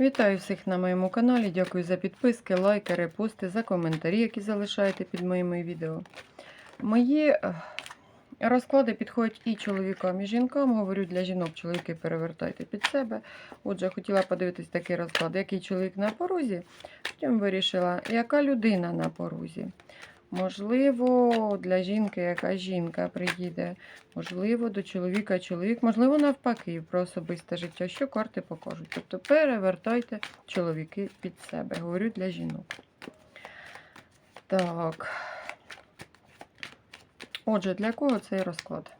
Вітаю всіх на моєму каналі. Дякую за підписки, лайки, репости, за коментарі, які залишаєте під моїми відео. Мої е, розклади підходять і чоловікам, і жінкам. Говорю для жінок, чоловіки перевертайте під себе. Отже, хотіла подивитись такий розклад, який чоловік на порозі. Потім вирішила, яка людина на порозі. Можливо, для жінки яка жінка приїде, можливо, до чоловіка чоловік, можливо, навпаки, про особисте життя, що карти покажуть. Тобто перевертайте чоловіки під себе. Говорю для жінок. Так. Отже, для кого цей розклад?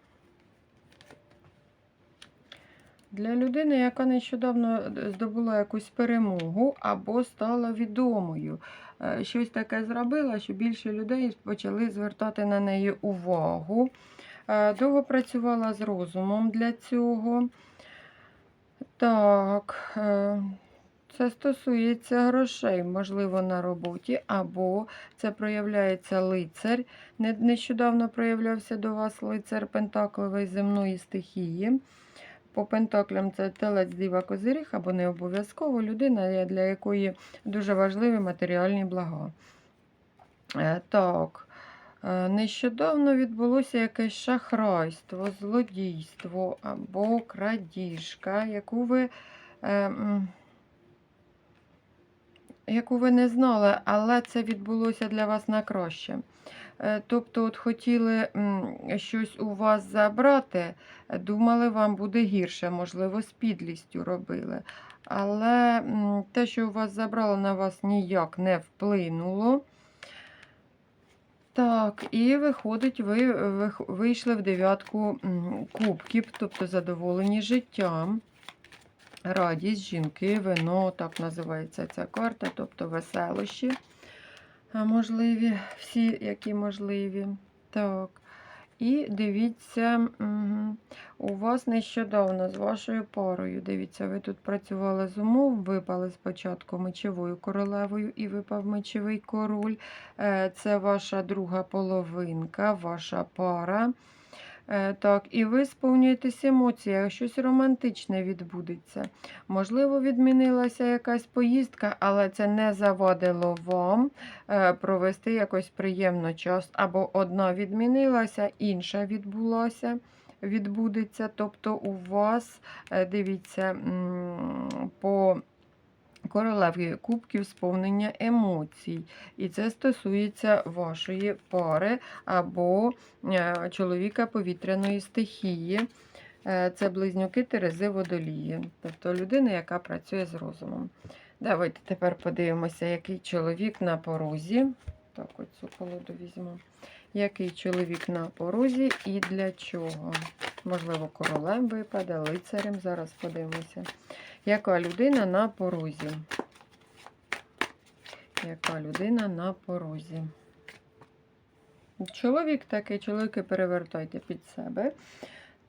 Для людини, яка нещодавно здобула якусь перемогу або стала відомою. Е, Щось таке зробила, що більше людей почали звертати на неї увагу. Е, Довго працювала з розумом для цього. Так, е, це стосується грошей, можливо, на роботі, або це проявляється лицар. Нещодавно проявлявся до вас лицар Пентакливої земної стихії. По пентаклям це телець діва козиріг, або не обов'язково людина, для якої дуже важливі матеріальні блага. Е, Так. Е, Нещодавно відбулося якесь шахрайство, злодійство або крадіжка, яку ви, е, яку ви не знали, але це відбулося для вас на краще. Е, Тобто, от хотіли щось у вас забрати, думали, вам буде гірше, можливо, з підлістю робили. Але те, що у вас забрало, на вас ніяк не вплинуло. Так, і виходить, ви вийшли в дев'ятку кубків, тобто задоволені життям. Радість, жінки, вино, так називається ця карта, тобто веселощі. Можливі, всі, які можливі. Так. І дивіться, у вас нещодавно з вашою парою. Дивіться, ви тут працювали з умов, випали спочатку мечовою королевою і випав мечовий король. Е, Це ваша друга половинка, ваша пара. Е, Так, і ви сповнюєтесь емоціями, щось романтичне відбудеться. Можливо, відмінилася якась поїздка, але це не завадило вам е, провести якось приємно час. Або одна відмінилася, інша відбулася, відбудеться. Тобто у вас, е, дивіться, по королеві кубків сповнення емоцій. І це стосується вашої пари або е, чоловіка повітряної стихії. Е, Це близнюки Терези Водолії, тобто людина, яка працює з розумом. Давайте тепер подивимося, який чоловік на порозі. Так, оцю колоду візьму. Який чоловік на порозі і для чого? Можливо, королем випаде, лицарем. Зараз подивимося. Яка людина на порозі? Яка людина на порозі? Чоловік такий, чоловіки перевертайте під себе.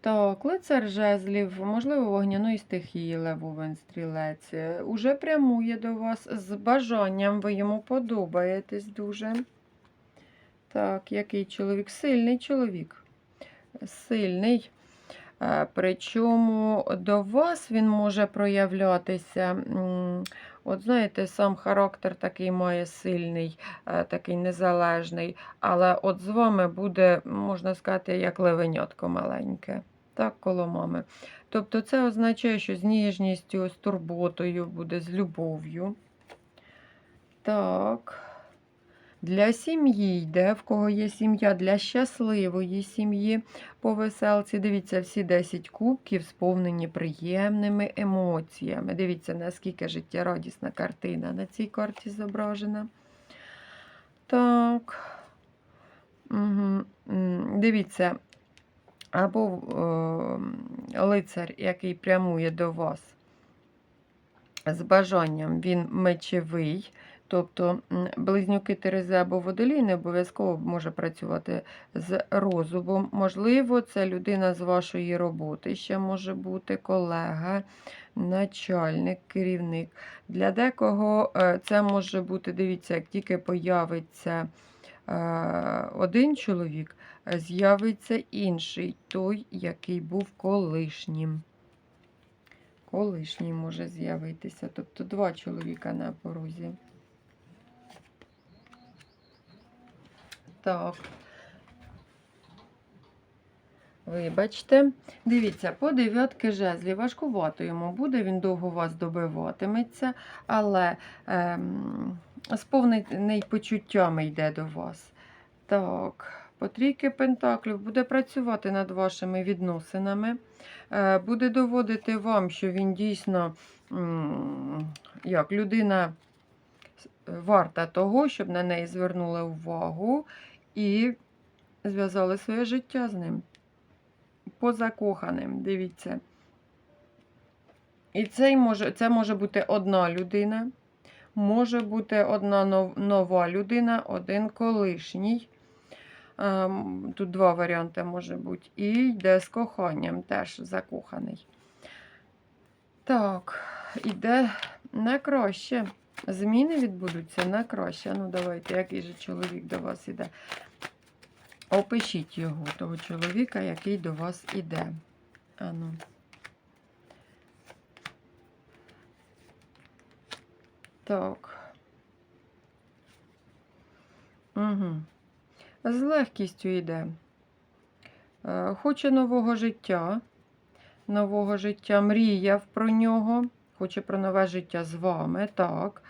Так, лицар жезлів, можливо, вогняної стихії, левовен стрілець. е, Уже прямує до вас з бажанням, ви йому подобаєтесь дуже. Так, який чоловік? Сильний чоловік. Сильний. Е, Причому до вас він може проявлятися. От знаєте, сам характер такий має сильний, е, такий незалежний, але от з вами буде, можна сказати, як левенятко маленьке, так, коло мами. Тобто це означає, що з ніжністю, з турботою буде, з любов'ю. Так. Для сім'ї йде, в кого є сім'я, для щасливої сім'ї по веселці. Дивіться, всі 10 кубків сповнені приємними емоціями. Дивіться, наскільки життєрадісна картина на цій карті зображена. Так. Угу. Дивіться, або е, лицар, який прямує до вас з бажанням, він мечевий. Тобто близнюки Терези або водолій не обов'язково може працювати з розумом. Можливо, це людина з вашої роботи, ще може бути колега, начальник, керівник. Для декого е, це може бути, дивіться, як тільки появиться е, один чоловік, е, з'явиться інший, той, який був колишнім. Колишній може з'явитися. Тобто два чоловіка на порозі. Так. Вибачте. Дивіться, по дев'ятки жезлів важкувато йому буде, він довго вас добиватиметься, але ем, сповнений почуттями йде до вас. Так, по трійки пентаклів буде працювати над вашими відносинами, е, буде доводити вам, що він дійсно як людина варта того, щоб на неї звернули увагу і зв'язали своє життя з ним. По закоханим, дивіться. І цей може, це може бути одна людина, може бути одна нова людина, один колишній. Ем, Тут два варіанти може бути. І йде з коханням, теж закоханий. Так, іде на краще. Зміни відбудуться на краще. Ну, давайте, який же чоловік до вас іде. Опишіть його, того чоловіка, який до вас іде. Ану. Так. Угу. З легкістю йде. Е, Хоче нового життя. Нового життя мріяв про нього. Хоче про нове життя з вами. Так.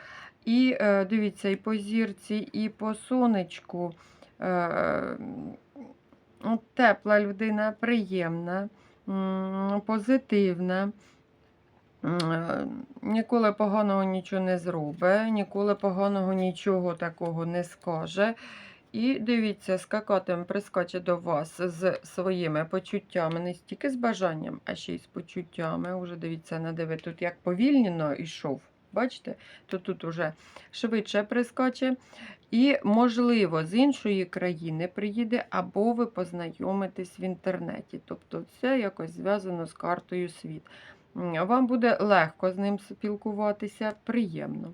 І е, дивіться, і по зірці, і по сонечку. Е, тепла людина, приємна, позитивна. Е, Ніколи поганого нічого не зробить, ніколи поганого нічого такого не скаже. І дивіться, скакатим прискаче до вас з своїми почуттями, не стільки з бажанням, а ще й з почуттями. Уже дивіться, на диви, тут як повільнено йшов. Бачите? То тут уже швидше прискаче. І, можливо, з іншої країни приїде, або ви познайомитесь в інтернеті. Тобто це якось зв'язано з картою світ. Вам буде легко з ним спілкуватися, приємно.